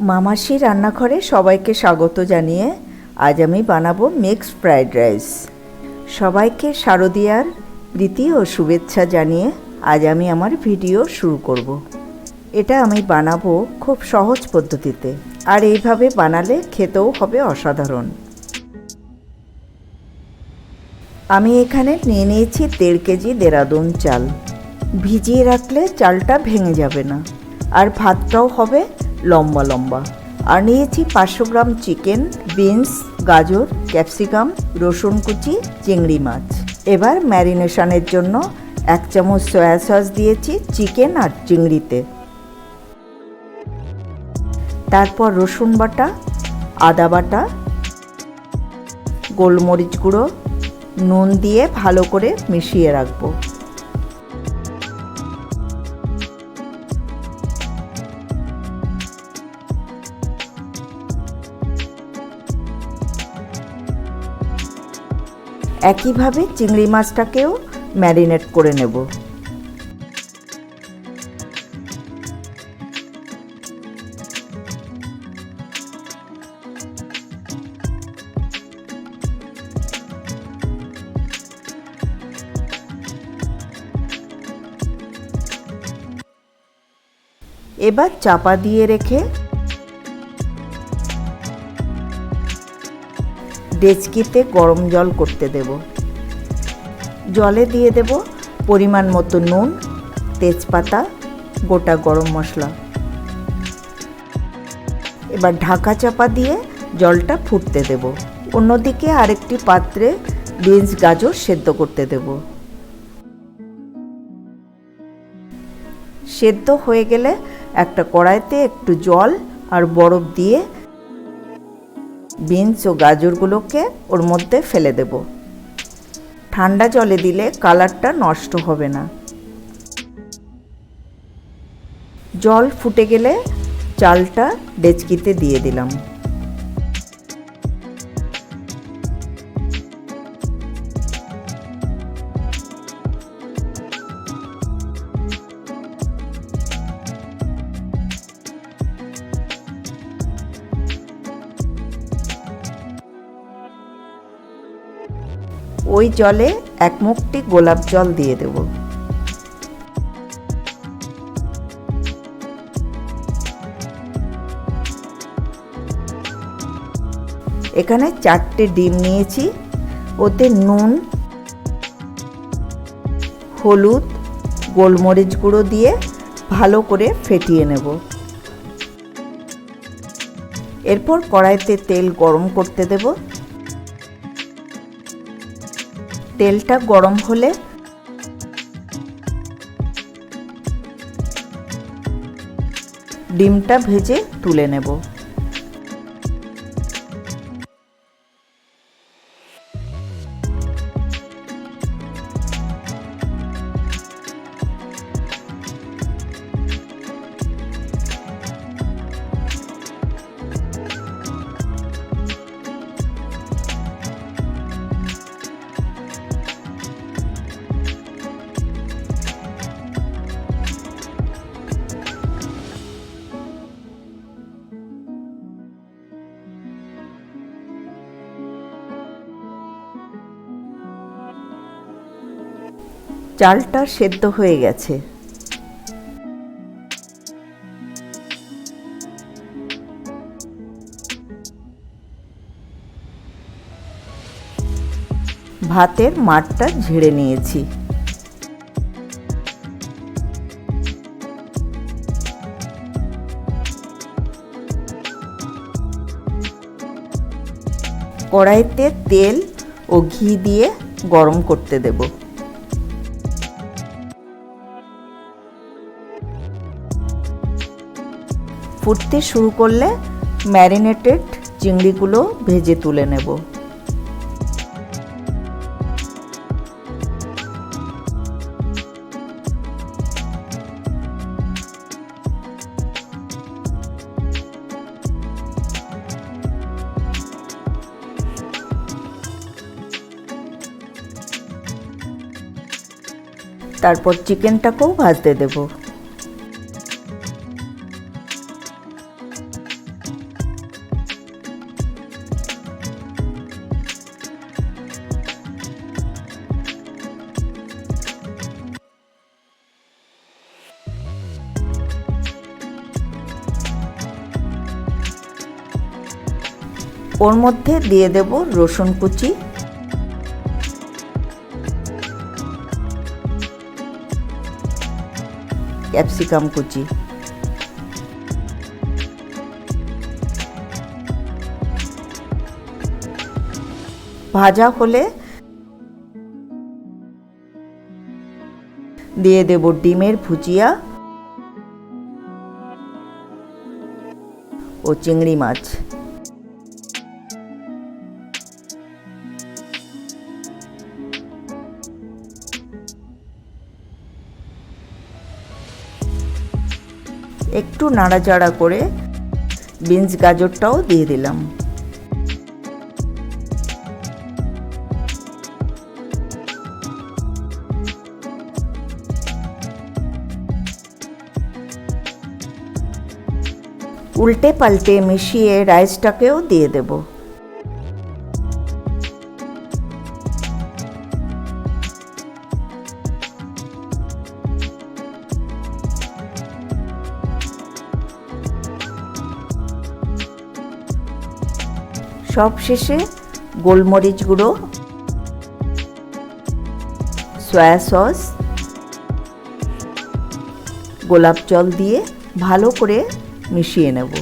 মামাসি রান্নাঘরে সবাইকে স্বাগত জানিয়ে আজ আমি বানাবো মিক্সড ফ্রাইড রাইস। সবাইকে শারদিয়ার প্রীতি ও শুভেচ্ছা জানিয়ে আজ আমি আমার ভিডিও শুরু করব। এটা আমি বানাবো খুব সহজ পদ্ধতিতে, আর এইভাবে বানালে খেতেও হবে অসাধারণ। আমি এখানে নিয়ে নিয়েছি দেড় কেজি দেরাদুন চাল। ভিজিয়ে রাখলে চালটা ভেঙে যাবে না, আর ভাতটাও হবে লম্বা লম্বা। আর নিয়েছি পাঁচশো গ্রাম চিকেন, বিনস, গাজর, ক্যাপসিকাম, রসুন কুচি, চিংড়ি মাছ। এবার ম্যারিনেশনের জন্য এক চামচ সয়া সস দিয়েছি চিকেন আর চিংড়িতে। তারপর রসুন বাটা, আদা বাটা, গোলমরিচ গুঁড়ো, নুন দিয়ে ভালো করে মিশিয়ে রাখব। একইভাবে চিংড়ি মাছটাকেও ম্যারিনেট করে নেব। এবার চাপা দিয়ে রেখে ডেচকিতে গরম জল করতে দেব। জলে দিয়ে দেব পরিমাণ মতো নুন, তেজপাতা, গোটা গরম মশলা। এবার ঢাকা চাপা দিয়ে জলটা ফুটতে দেব। অন্যদিকে আরেকটি পাত্রে বিনস গাজর সেদ্ধ করতে দেব। সেদ্ধ হয়ে গেলে একটা কড়াইতে একটু জল আর বরফ দিয়ে বিনস ও গাজরগুলোকে ওর মধ্যে ফেলে দেব। ঠান্ডা জলে দিলে কালারটা নষ্ট হবে না। জল ফুটে গেলে চালটা ডেচকিতে দিয়ে দিলাম। ওই জলে এক মুখটি গোলাপ জল দিয়ে দেব। এখানে চারটে ডিম নিয়েছি। ওতে নুন, হলুদ, গোলমরিচ গুঁড়ো দিয়ে ভালো করে ফেটিয়ে নেব। এরপর কড়াইতে তেল গরম করতে দেবো। তেলটা গরম হলে ডিমটা ভেজে তুলে নেব। চালটা সেদ্ধ হয়ে গেছে। ভাতের মাঠটা ঝেড়ে নিয়েছি। কড়াইতে তেল ও ঘি দিয়ে গরম করতে দেবো। ফুটতে শুরু করলে ম্যারিনেটেড চিংড়িগুলো ভেজে তুলে নেব। তারপর চিকেনটাকেও ভাজতে দেবো। ওর মধ্যে দিয়ে দেব রসুন কুচি। ক্যাপসিকাম কুচি। ভাজা হলে দিয়ে দেব ডিমের ভুজিয়া ও চিংড়ি মাছ। একটু নাড়াচাড়া করে বিনস গাজরটাও দিয়ে দিলাম। উল্টে পাল্টে মিশিয়ে রাইসটাকেও দিয়ে দেব। সব শেষে গোলমরিচ গুঁড়ো সয়া সস গোলাপ জল দিয়ে ভালো করে মিশিয়ে নেব।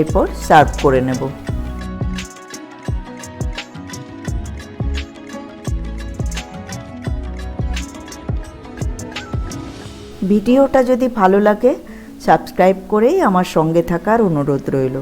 এরপর সার্ভ করে নেব। ভিডিওটা যদি ভালো লাগে, সাবস্ক্রাইব করেই আমার সঙ্গে থাকার অনুরোধ রইল।